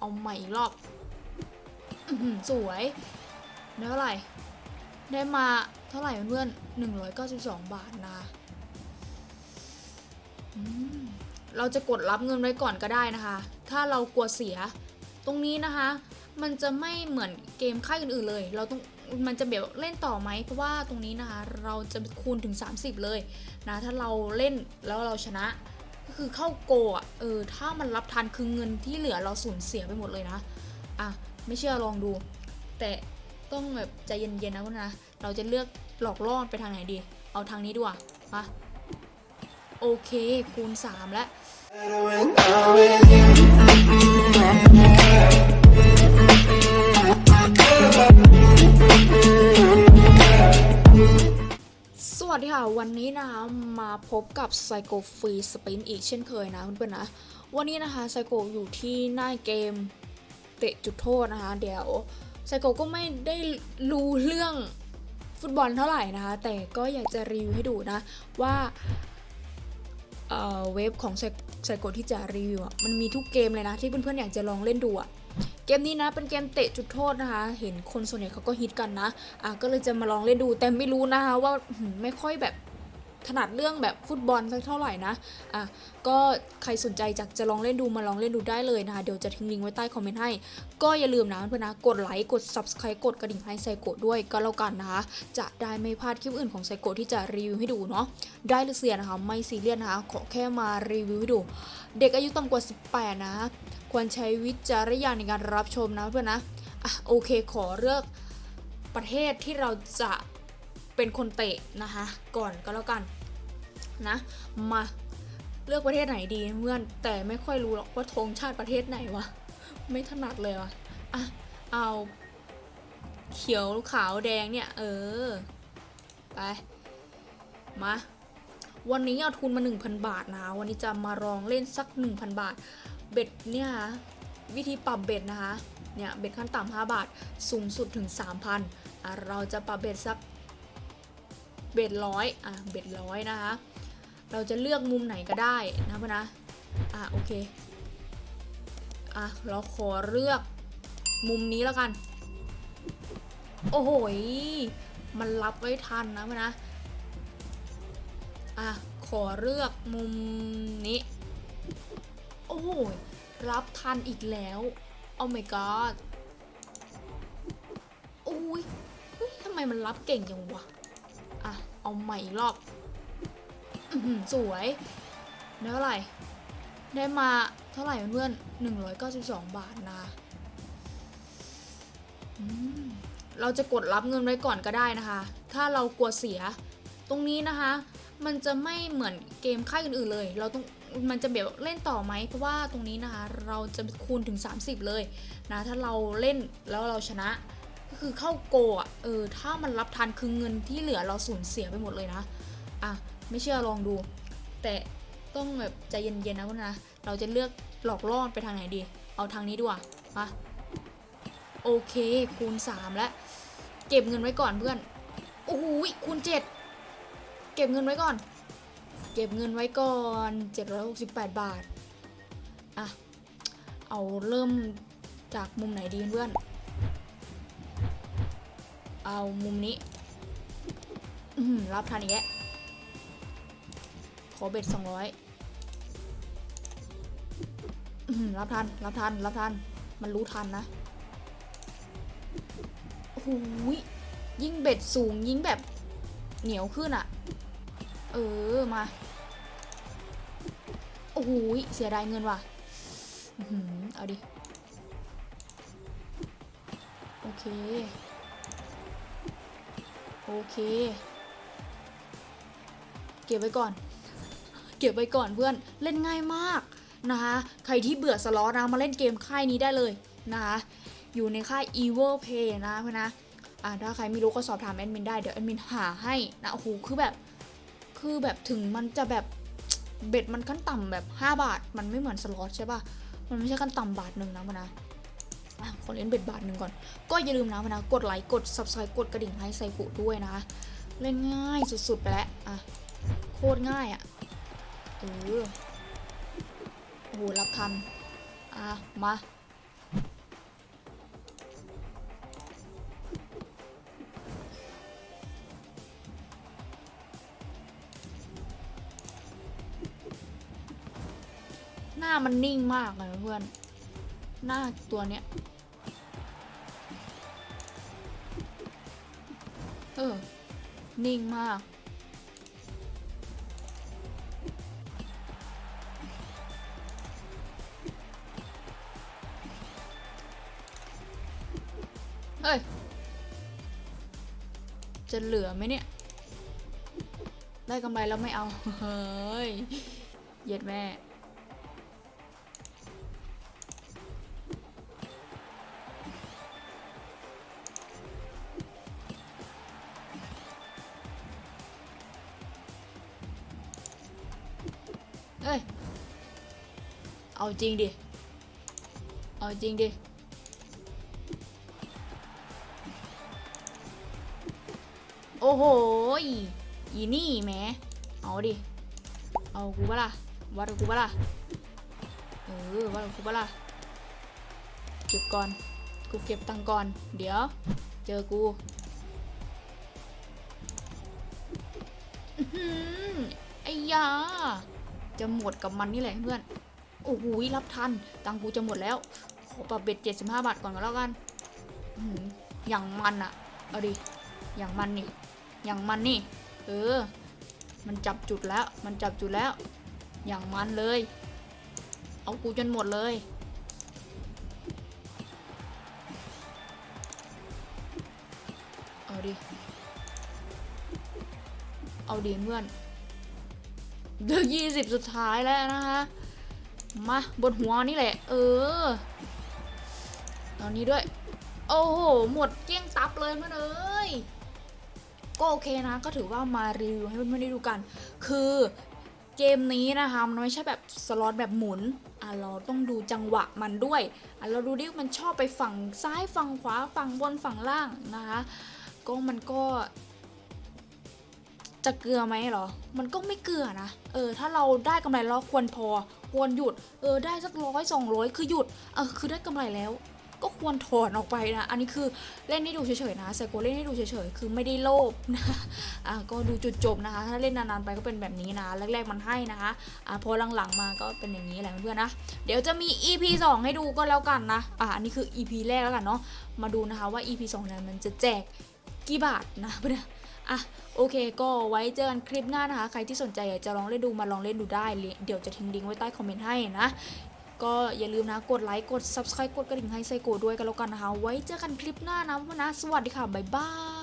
เอาใหม่อีกรอบสวยได้เท่าไหร่ ได้มาเท่าไหร่เพื่อนหนึ่งร้อยเก้าสิบสองบาทนะเราจะกดรับเงินไว้ก่อนก็ได้นะคะ ถ้าเรากลัวเสีย ตรงนี้นะคะ มันจะไม่เหมือนเกมค่ายอื่นๆเลย เราต้อง มันจะแบบเล่นต่อไหม เพราะว่าตรงนี้นะคะ เราจะคูณถึง 30 เลยนะ ถ้าเราเล่นแล้วเราชนะ ก็คือเข้าโกอะเออถ้ามันรับทันคือเงินที่เหลือเราสูญเสียไปหมดเลยนะอะไม่เชื่อลองดู แต่ต้องแบบใจเย็นๆนะพวกนะเราจะเลือกหลอกล่อไปทางไหนดี เอาทางนี้ดีกว่ามาโอเคคูณ3แล้ว พบกับไซโ o ฟรีสปินอีกเช่นเคยนะเพื่อนๆนะ วันนี้นะคะไซโ o อยู่ที่หน้าเกมเตะจุดโทษนะคะ เดี๋ยวไซโ o ก็ไม่ได้รู้เรื่องฟุตบอลเท่าไหร่นะคะ แต่ก็อยากจะรีวิวให้ดูนะ ว่าเอ่อเว็บของไซโ o ที่จะรีวิวอะมันมีทุกเกมเลยนะ ที่เพื่อนๆอยากจะลองเล่นดูอะเกมนี้นะเป็นเกมเตะจุดโทษนะคะ เห็นคนส่วนใหญ่เขาก็ฮิตกันนะอะก็เลยจะมาลองเล่นดูแต่ไม่รู้นะคะว่าไม่ค่อยแบบ ถนัดเรื่องแบบฟุตบอลสักเท่าไหร่นะ อะ ก็ใครสนใจจากจะลองเล่นดูมาลองเล่นดูได้เลยนะคะ เดี๋ยวจะทิ้งลิงก์ไว้ใต้คอมเมนต์ให้ ก็อย่าลืมนะเพื่อนนะ กดไลค์ กด subscribe กดกระดิ่งให้ไซโกด้วยก็แล้วกันนะคะ จะได้ไม่พลาดคลิปอื่นของไซโกที่จะรีวิวให้ดูเนาะ ได้หรือเสียนะคะ ไม่ซีเรียสนะคะ ขอแค่มารีวิวให้ดู เด็กอายุต่ำกว่า 18 นะ ควรใช้วิจารณญาณในการรับชมนะเพื่อนนะ อะ โอเค ขอเลือกประเทศที่เราจะ เป็นคนเตะนะคะ ก่อนก็แล้วกันนะ มาเลือกประเทศไหนดีเพื่อนแต่ไม่ค่อยรู้หรอกว่าธงชาติประเทศไหนวะไม่ถนัดเลยวะอะเอาเขียวขาวแดงเนี่ย เออ ไป มา วันนี้เอาทุนมา 1,000 บาทนะ วันนี้จะมาลองเล่นสัก 1,000 บาท เบ็ดเนี่ยวิธีปรับเบ็ดนะคะ เนี่ย เบ็ดขั้นต่ำ5บาท สูงสุดถึง 3,000อะเราจะปรับเบ็ดสัก เบ็ดร้อยอะเบ็ดร้อยนะคะ เราจะเลือกมุมไหนก็ได้นะเพนะอะโอเคอะเราขอเลือกมุมนี้แล้วกัน โอ้โหยมันรับไว้ทันนะเพนะอะขอเลือกมุมนี้ โอ้โหยรับทันอีกแล้วโอ้ my god อุ้ยเฮ้ยทำไมมันรับเก่งจังวะ เอาใหม่อีกรอบสวยได้เท่าไหร่ ได้มาเท่าไหร่เพื่อนหนึ่งร้อยเก้าสิบสองบาทนะเราจะกดรับเงินไว้ก่อนก็ได้นะคะ ถ้าเรากลัวเสีย ตรงนี้นะคะ มันจะไม่เหมือนเกมค่ายอื่นๆเลย เราต้องมันจะแบบเล่นต่อไหมเพราะว่าตรงนี้นะคะ เราจะคูณถึง 30 เลยนะ ถ้าเราเล่นแล้วเราชนะ คือเข้าโกอะเออถ้ามันรับทันคือเงินที่เหลือเราสูญเสียไปหมดเลยนะอะไม่เชื่อลองดู แต่ต้องแบบใจเย็นๆนะพวกนะ เราจะเลือกหลอกล่อไปทางไหนดี เอาทางนี้ดีกว่ามาโอเคคูณ 3 แล้ว เก็บเงินไว้ก่อนเพื่อนโอ้โหคูณ 7 เก็บเงินไว้ก่อน เก็บเงินไว้ก่อน 768 บาทอะเอาเริ่มจากมุมไหนดีเพื่อน เอามุมนี้รับทันอีกแล้วขอเบ็ดสองร้อยรับทัน รับทัน รับทัน มันรู้ทันนะโอ้โหยยิ่งเบ็ดสูงยิ่งแบบเหนียวขึ้นอะ่ะ เออ มา โอ้โหยเสียดายเงินว่ะเอาดิ โอเค โอเค เก็บไว้ก่อน เก็บไว้ก่อนเพื่อนเล่นง่ายมากนะคะใครที่เบื่อสล็อตนะมาเล่นเกมค่ายนี้ได้เลยนะคะอยู่ในค่าย Evil Play นะเพื่อนนะอ่าถ้าใครไม่รู้ก็สอบถามแอดมินได้เดี๋ยวแอดมินหาให้นะโอ้โหคือแบบคือแบบถึงมันจะแบบเบ็ดมันขั้นต่ำแบบ 5 บาท มันไม่เหมือนสล็อตใช่ปะมันไม่ใช่ขั้นต่ำบาทหนึ่งนะเพื่อนนะอะ ขอเล่นเบ็ดบาทหนึ่งก่อน ก็อย่าลืมนะพนะกดไลค์กดซับสไครต์กดกระดิ่งให้ไซฟูด้วยนะคะ เล่นง่ายสุดๆไปแล้วอะโคตรง่ายอะเออโอ้โหรับทัน อะ มาหน้ามันนิ่งมากเลยเพื่อน หน้าตัวเนี้ย เออ นิ่งมาก เฮ้ย จะเหลือไหมเนี่ย ได้กำไรแล้วไม่เอา เฮ้ย เย็ดแม่ เอ้ย เอาจริงดิ เอาจริงดิ โอ้โหอีนี่แหมเอาดิ เอากูปะล่ะ วัดกับกูปะล่ะ เออ วัดกับกูปะล่ะ เก็บก่อน กูเก็บตังก่อน เดี๋ยว เจอกูอื้อหือไอ้ยา จะหมดกับมันนี่แหละเพื่อน โอ้โหรับทัน ตังค์กูจะหมดแล้ว ขอปรับเบ็ดเจ็ดสิบห้าบาทก่อนก็แล้วกันอื้อหืออย่างมันอะเอาดิ อย่างมันนี่ อย่างมันนี่ เออ มันจับจุดแล้ว มันจับจุดแล้ว อย่างมันเลย เอากูจนหมดเลยเอาดิ เอาดิเพื่อน เหลือยี่สิบสุดท้ายแล้วนะคะมาบนหัวนี่แหละ เออ ตอนนี้ด้วย โอ้โห หมดเกลี้ยงตับเลยเพื่อนเอ้ยก็โอเคนะ ก็ถือว่ามารีวิวให้เพื่อนๆได้ดูกัน คือเกมนี้นะคะมันไม่ใช่แบบสล็อตแบบหมุนอะเราต้องดูจังหวะมันด้วยอะเราดูดิมันชอบไปฝั่งซ้ายฝั่งขวาฝั่งบนฝั่งล่างนะคะ ก็มันก็ จะเกลือไหมเหรอ มันก็ไม่เกลือนะ เออ ถ้าเราได้กำไรเราควรพอ ควรหยุด เออ ได้สักร้อยสองร้อยคือหยุด เออ คือได้กำไรแล้ว ก็ควรถอนออกไปนะ อันนี้คือเล่นให้ดูเฉยๆนะไซโกเล่นให้ดูเฉยๆ คือไม่ได้โลภนะ อะ ก็ดูจุดจบนะคะ ถ้าเล่นนานๆไปก็เป็นแบบนี้นะ แรกๆมันให้นะคะ อะ พอหลังๆมาก็เป็นอย่างนี้แหละเพื่อนๆนะ เดี๋ยวจะมี EP 2 ให้ดูก็แล้วกันนะ อะ อันนี้คือ EP แรกแล้วกันเนาะ มาดูนะคะว่า EP 2เนี่ยมันจะแจกกี่บาทนะเพื่อน อะโอเค ก็ไว้เจอกันคลิปหน้านะคะ ใครที่สนใจอยากจะลองเล่นดูมาลองเล่นดูได้ เดี๋ยวจะทิ้งลิงก์ไว้ใต้คอมเมนต์ให้นะ ก็อย่าลืมนะ กดไลค์ กด subscribe กดกระดิ่งให้ไซโกด้วยกันแล้วกันนะคะ ไว้เจอกันคลิปหน้านะเพื่อนนะ สวัสดีค่ะ บ๊ายบาย